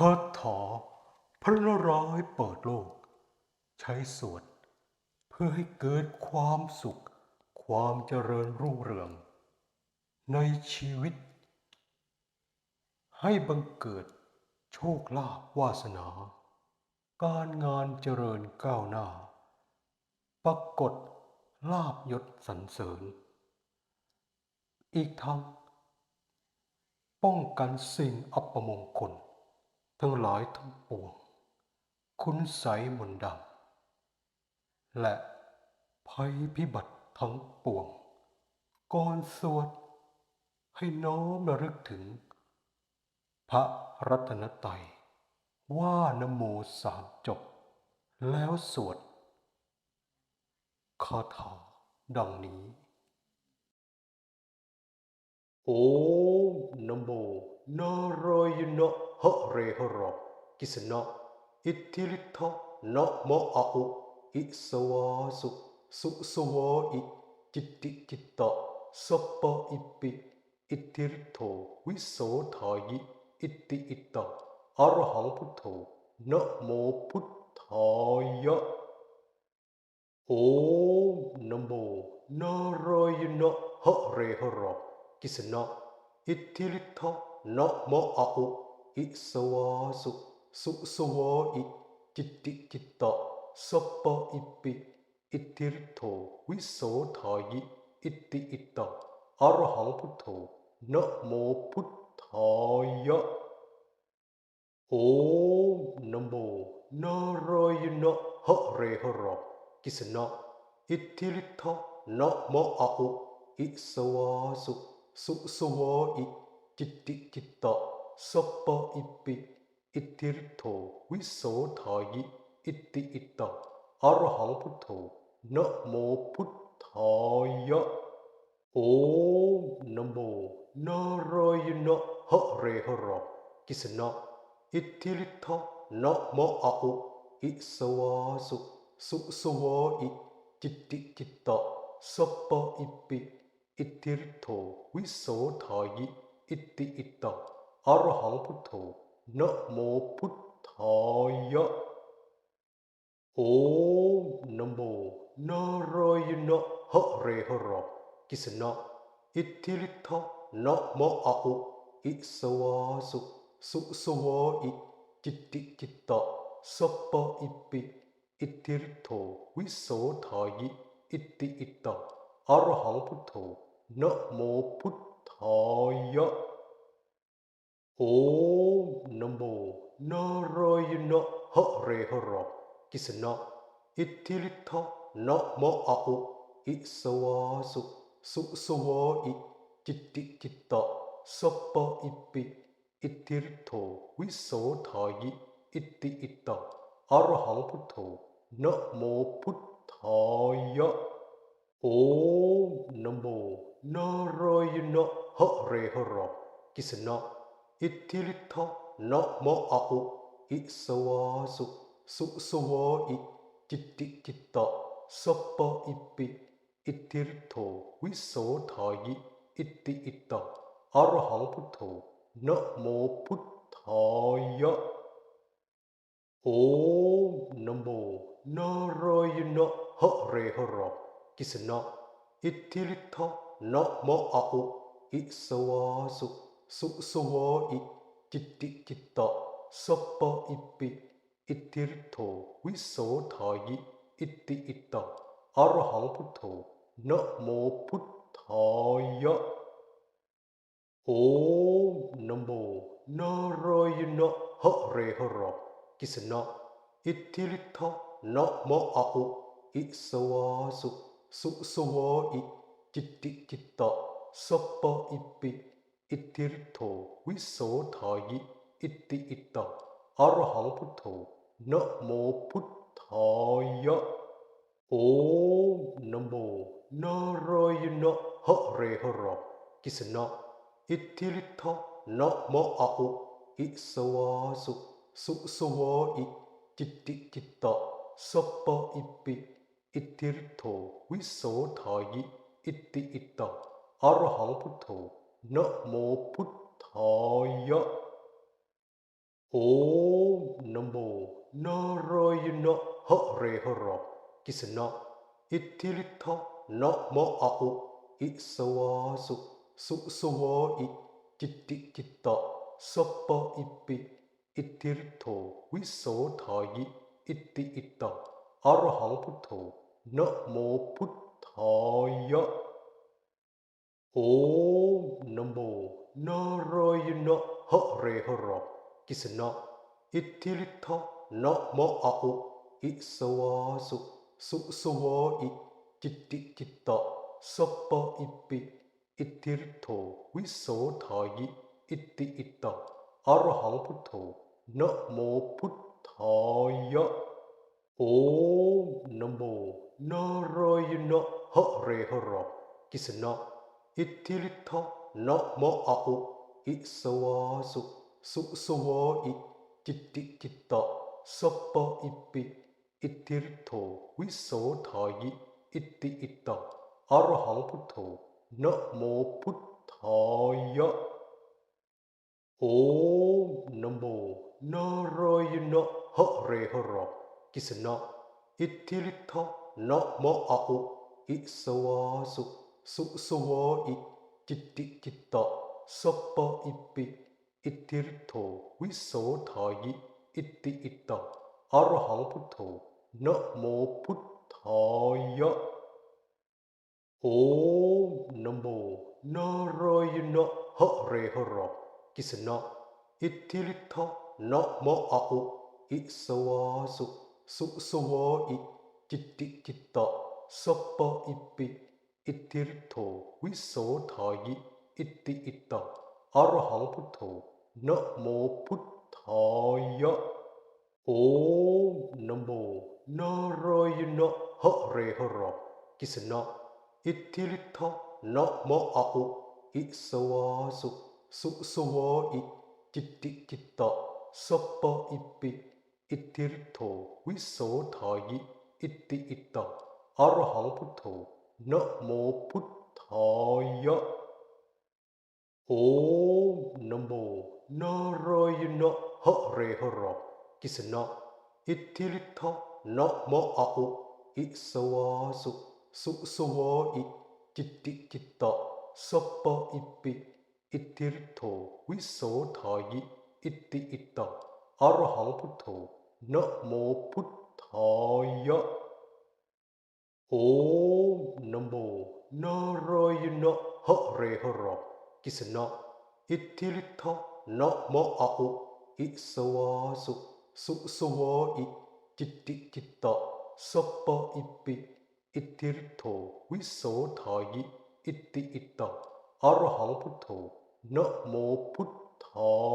คาถาพระนารายเปิดโลก ใช้สวดเพื่อให้เกิดความสุข ความเจริญรุ่งเรือง ในชีวิต ให้บังเกิดโชคลาภวาสนา การงานเจริญก้าวหน้า ปรากฏลาบยศสรรเสริญ อีกทั้ง ป้องกันสิ่งอัปมงคล ทั้งหลายทั้งปวง คุณใสมนดำและภัยพิบัติทั้งปวง ก่อนสวด ให้น้อมระลึกถึง พระรัตนตรัยว่านโมสามจบ แล้วสวดคาถาดังนี้ โอมนโมนารายณะ หะเรหระกิสนะอิทธิฤทธะนะมะอะอุอิสวาสุสุสวาอิจิตติจิตตะสัปปะอิปิอิทธิฤทโธวิโสทายิอิติอิตตะอรหังพุทโธนะโมพุทธายะโอมนะโมนารายณะหะเรหระกิสนะอิทธิฤทธะนะมะอะอุ อิสวาสุสุสวาอิจิตติจิตตะสัปปะอิปิอิทธิฤทโธวิโสทายิอิติอิตตะอรหังพุทโธนะโมพุทธายะโอมนะโมนารายณะหะเรหระกิสนะอิทธิทะนะโมอะอุอิสวาสุสุสวาอิจิตติจิตตะ สัปปะอิปิ อิทธิฤทโธวิโสทายิ อิติอิตตะอรหังพุทโธนะโมพุทธายะ โอมนะโมนารายณะหะเรหระกิสนะอิทธิฤทธะนะมอะอุอิสวาสุสุสวาอิจิตติจิตตะสัปปะอิปิ อิทธิฤทโธวิโสทายิ อิตติอิตตะ อรหังพุทโธนะโมพุทธายะ โอมนะโมนารายณะหะเรหรกิสนะอิทธิฤทธะนะมะอะอุอิสวาสุสุสวาอิจิตติจิตตะสัปปะอิปิอิทธิฤทโธวิโสทายิอิตติอิตตะอรหังพุทโธนะโมพุทธายะ โอมนโมนารายณะหะเรหะรกิสนะอิทธิฤทธะนะมะอะอุอิสวาสุสุสวาอิจิตติจิตตะสัปปะอิปิอิทธิฤทโธวิโสทายิอิตติอิตตะอรหังพุทโธนะโมพุทธายะโอมนโมนารายณะหะเรหะรกิสนะ อิทธิฤทธะนะมอะอุอิสวาสุ สุสวาอิจิตติจิตตะสัปปะอิปิอิทธิฤทโธวิโสทายิ อิตติอิตตะอรหังพุทโธนะโมพุทธายะโอมนโมนารายณะหะเรหระกิสนะอิทธิฤทธะนะมอะอุอิสวาสุ สุสวอิจิตติจิตตะสปพอิปิอิทธิริโทวิโสทายิอิติอิตะอรหังพุทโธนะโมพุทธายะโอมนโมนารายณะหะเรหะรกิสนะอิทธิริทะนะโมอะอุอิสวาสุสุสวาอิจิตติจิตตะสปพอิปิ อิทธิริโทวิโสทายิ อิติอิตตอรหังพุทโธนะโมพุทธายะ โอมนะโมนารายณะหะเรหรกิสนะอิทธิริโทนะโมอะอุอิสวาสุสุสวาอิจิตติจิตตะสัปปะอิปิอิทธิริโทวิโสทายิ อิติอิตตอรหังพุทโธ นะโมพุทธายะ โอมนะโมนารายณะหะเรหรกิสนะอิทธิฤทธะนะโมอะอุอิสวาสุ สุสวาอิจิตติจิตตะสัพปะอิปิอิทธิฤทโธวิโสทายิ อิติอิตตะอรหังพุทโธนะโมพุทธายะ โอ nambo noro yuno ho re horo kisno itilitho no mo au isawa su su suwa i chitti chitta soppa ipi itilitho viso thayi itti itta arahang putho no mo putthaya om namo narayana hare hara kisna itilitho โนโมอะอุอิสวสุสุสวะอิจิตติจิตตะสปะอิปิอิทิรโทวิโสทายิอิติอิตะอรหังพุทโธนะโมพุทธายะโอมนะโมนารายนะหะเรหรกิสนะอิทิริทะนะโมอะอุอิสวะสุสุสวะอิ จิตติจิตตะสปะอิปิ อิทธิริโทวิโสทายิ อิติอิตตะอรหังพุทโธนะโมพุทธายะ โอมนะโมนารายณะหะเรหรกิสนะอิทธิริทะนะโมอะอุอิสวาสุ สุสวาอิ จิตติจิตตะสปะอิปิ อิทธิฤทธโธวิโสทายิ อิติอิตตะอรหังพุทโธนะโมพุทธายะโอมนะโมนารายณะหะเรหะรกิสนะอิทธิฤทธธนะโมอะอุอิสวาสุสุสวาอิจิตติจิตตะสัปปะอิปิอิทธิฤทธโธวิโสทายิ อิติอิตตะอรหังพุทโธ นะโมพุทธายะ โอมนะโมนารายณะหะเรหะรกิสนะอิทธิฤทธะนะโมอะอุอิสวาสุสุสวาอิจิตติจิตตะสัพปะอิปิอิทธิฤทโธวิโสทายิอิติอิตตะอรหังพุทโธนะโมพุทธายะ โอมนโมนโรยนะหะเรหรกิสนะอิทธิฤทธนะโมอะอุอิสวาสุสุสวาอิจิตติจิตตะสัพปะอิปิอิทธิฤทธวิโสทายิอิติอิตตะอรหังพุทโธนะโมพุทธา